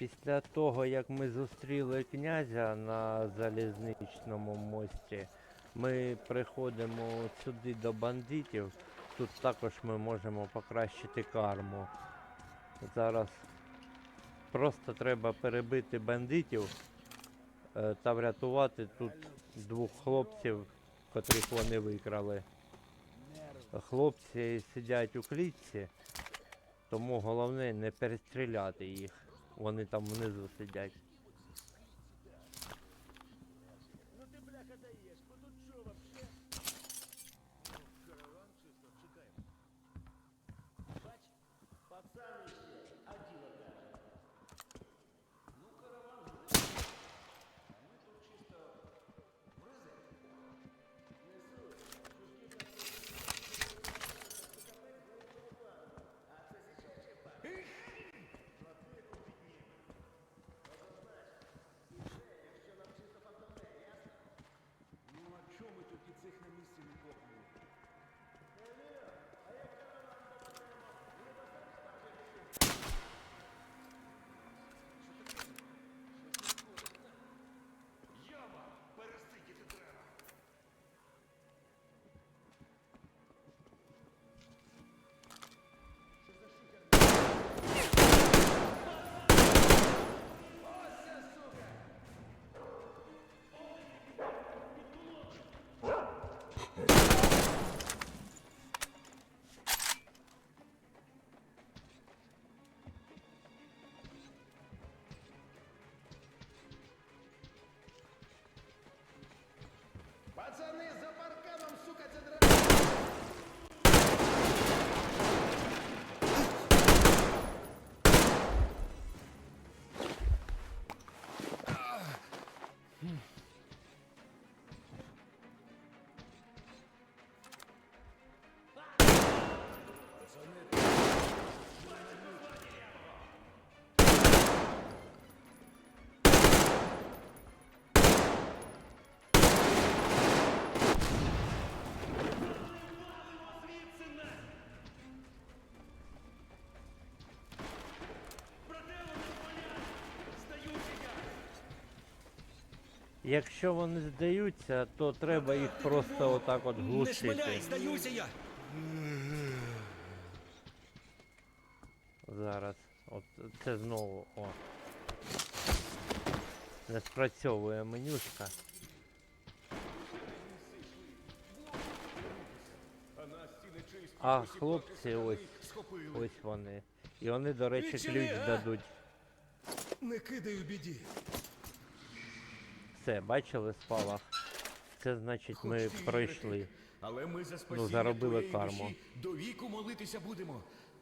Після того, як ми зустріли князя на залізничному мості, ми приходимо сюди до бандитів. Тут також ми можемо покращити карму. Зараз просто треба перебити бандитів е, та врятувати тут двох хлопців, котрих вони викрали. Хлопці сидять у клітці, тому головне не перестріляти їх. Вони там внизу сидять. Ми тут і цих на місці не копнули? Пацани, за Якщо вони здаються, то треба їх просто отак от Не глушити. шмаляй, здаюся я! Зараз. От це знову. О. Не спрацьовує менюшка. А хлопці ось, ось вони. І вони, до речі, ключ а? дадуть. Не кидай у біді. Все, бачили спалах? Це значить ми пройшли. Але ми за спасіння Ну, заробили твоєї карму. душі до віку молитися будемо.